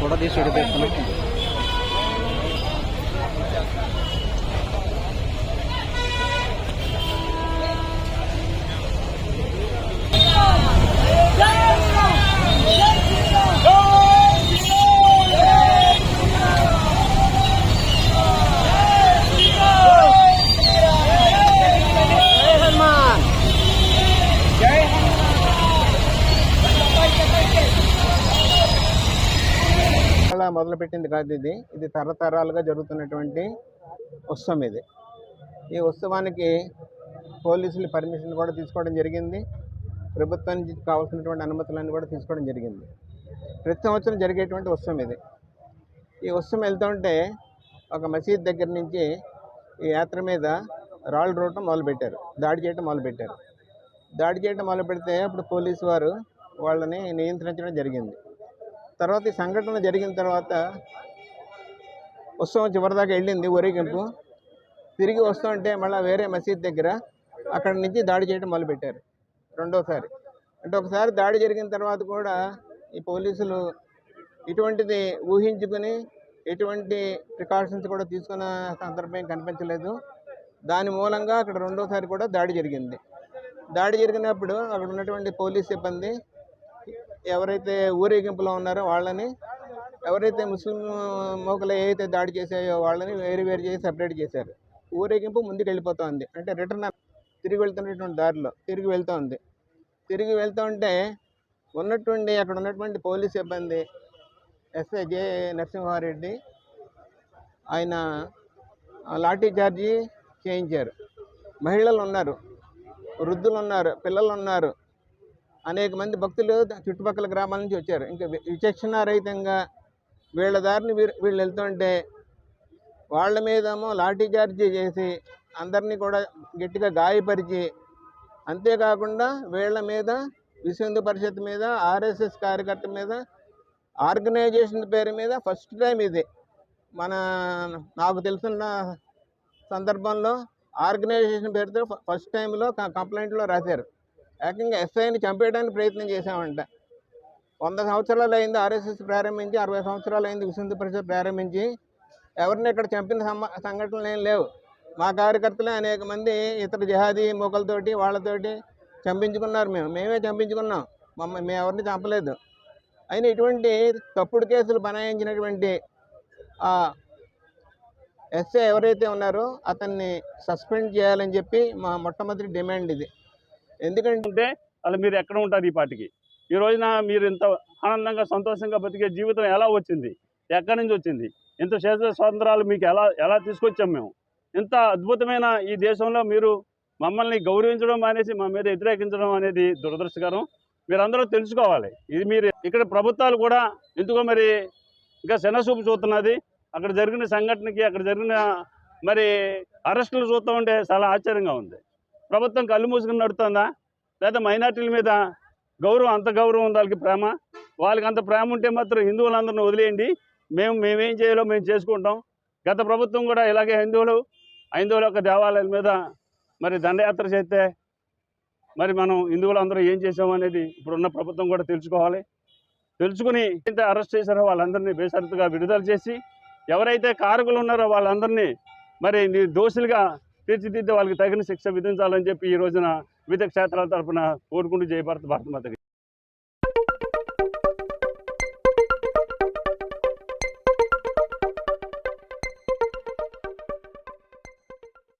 थोड़ा देर छोड़ देते ఇవాళ మొదలుపెట్టింది కాదు ఇది. ఇది తరతరాలుగా జరుగుతున్నటువంటి ఉత్సవం ఇది. ఈ ఉత్సవానికి పోలీసులు పర్మిషన్ కూడా తీసుకోవడం జరిగింది. ప్రభుత్వం నుంచి కావాల్సినటువంటి అనుమతులన్నీ కూడా తీసుకోవడం జరిగింది. ప్రతి సంవత్సరం జరిగేటువంటి ఉత్సవం ఇది. ఈ ఉత్సవం వెళ్తుంటే ఒక మసీద్ దగ్గర నుంచి ఈ యాత్ర మీద రాళ్ళు రోడ్డం మొదలుపెట్టారు. దాడి చేయడం మొదలుపెట్టారు. దాడి చేయడం మొదలు పెడితే అప్పుడు పోలీసు వారు వాళ్ళని నియంత్రించడం జరిగింది. తర్వాత ఈ సంఘటన జరిగిన తర్వాత ఉత్సవం చివరిదాకా వెళ్ళింది ఊరేగింపు. తిరిగి వస్తుంటే మళ్ళీ వేరే మసీద్ దగ్గర అక్కడ నుంచి దాడి చేయడం మొదలుపెట్టారు రెండోసారి. అంటే ఒకసారి దాడి జరిగిన తర్వాత కూడా ఈ పోలీసులు ఇటువంటిది ఊహించుకుని ఎటువంటి ప్రికాషన్స్ కూడా తీసుకున్న సందర్భం కనిపించలేదు. దాని మూలంగా అక్కడ రెండోసారి కూడా దాడి జరిగింది. దాడి జరిగినప్పుడు అక్కడ ఉన్నటువంటి పోలీస్ సిబ్బంది ఎవరైతే ఊరేగింపులో ఉన్నారో వాళ్ళని ఎవరైతే ముస్లిం మోకలు ఏవైతే దాడి చేసాయో వాళ్ళని వేరు వేరు చేసి సపరేట్ చేశారు. ఊరేగింపు ముందుకు వెళ్ళిపోతుంది అంటే రిటర్న్ తిరిగి వెళ్తున్నటువంటి దారిలో తిరిగి వెళ్తూ ఉంది తిరిగి వెళ్తూ ఉంటే ఉన్నటువంటి అక్కడ ఉన్నటువంటి పోలీస్ సిబ్బంది ఎస్ఐ జే నరసింహారెడ్డి ఆయన లాఠీ చార్జీ చేయించారు. మహిళలు ఉన్నారు వృద్ధులు ఉన్నారు పిల్లలు ఉన్నారు. అనేక మంది భక్తులు చుట్టుపక్కల గ్రామాల నుంచి వచ్చారు. ఇంకా విచక్షణారహితంగా వీళ్ళ దారిని వీరు- వీళ్ళు వెళ్తుంటే వాళ్ళ మీదేమో లాఠీ చార్జీ చేసి అందరినీ కూడా గట్టిగా గాయపరిచి అంతేకాకుండా వీళ్ళ మీద విశ్వ పరిషత్ మీద ఆర్ఎస్ఎస్ కార్యకర్త మీద ఆర్గనైజేషన్ పేరు మీద ఫస్ట్ టైం ఇది. మన నాకు తెలుసున్న సందర్భంలో ఆర్గనైజేషన్ పేరుతో ఫస్ట్ టైంలో కంప్లైంట్లో రాశారు. ఏకంగా ఎస్ఐని చంపేయడానికి ప్రయత్నం చేశామంట. వంద సంవత్సరాలు అయింది ఆర్ఎస్ఎస్ ప్రారంభించి అరవై సంవత్సరాలు అయింది విశ్వ పరిషత్ ప్రారంభించి. ఎవరిని ఇక్కడ చంపిన సంఘటనలు ఏం లేవు. మా కార్యకర్తలే అనేక మంది ఇతర జిహాదీ మొక్కలతోటి వాళ్ళతోటి చంపించుకున్నారు మేము. మేమే చంపించుకున్నాం. మమ్మల్ని మేము ఎవరిని చంపలేదు. అయినా ఇటువంటి తప్పుడు కేసులు బనాయించినటువంటి ఎస్ఏ ఎవరైతే ఉన్నారో అతన్ని సస్పెండ్ చేయాలని చెప్పి మా మొట్టమొదటి డిమాండ్ ఇది. ఎందుకంటే ఉంటే వాళ్ళు మీరు ఎక్కడ ఉంటారు ఈ పాటికి? ఈ రోజున మీరు ఇంత ఆనందంగా సంతోషంగా బతికే జీవితం ఎలా వచ్చింది? ఎక్కడి నుంచి వచ్చింది? ఇంత చేసే స్వాతంత్రాలు మీకు ఎలా ఎలా తీసుకొచ్చాం మేము? ఇంత అద్భుతమైన ఈ దేశంలో మీరు మమ్మల్ని గౌరవించడం అనేసి మా మీద వ్యతిరేకించడం అనేది దురదృష్టకరం. మీరందరూ తెలుసుకోవాలి. ఇది మీరు ఇక్కడ ప్రభుత్వాలు కూడా ఎందుకో మరి ఇంకా శనసూపు చూస్తున్నది. అక్కడ జరిగిన సంఘటనకి అక్కడ జరిగిన మరి అరెస్టులు చూస్తూ ఉంటే చాలా ఆశ్చర్యంగా ఉంది. ప్రభుత్వం కళ్ళు మూసుకుని నడుతుందా లేదా మైనార్టీల మీద గౌరవం అంత గౌరవం ఉంది వాళ్ళకి ప్రేమ? వాళ్ళకి అంత ప్రేమ ఉంటే మాత్రం హిందువులందరిని వదిలేయండి. మేము మేమేం చేయాలో మేము చేసుకుంటాం. గత ప్రభుత్వం కూడా ఇలాగే హిందువులు హైందువుల యొక్క దేవాలయాల మీద మరి దండయాత్ర చేస్తే మరి మనం హిందువులందరూ ఏం చేసామనేది ఇప్పుడున్న ప్రభుత్వం కూడా తెలుసుకోవాలి. తెలుసుకుని అయితే అరెస్ట్ చేశారో వాళ్ళందరినీ బేషరతుగా విడుదల చేసి ఎవరైతే కారకులు ఉన్నారో వాళ్ళందరినీ మరి దోషులుగా తీర్చిదిద్దే వాళ్ళకి తగిన శిక్ష విధించాలని చెప్పి ఈ రోజున వివిధ క్షేత్రాల తరపున కోరుకుంటూ జయభారత భారత మాతకి.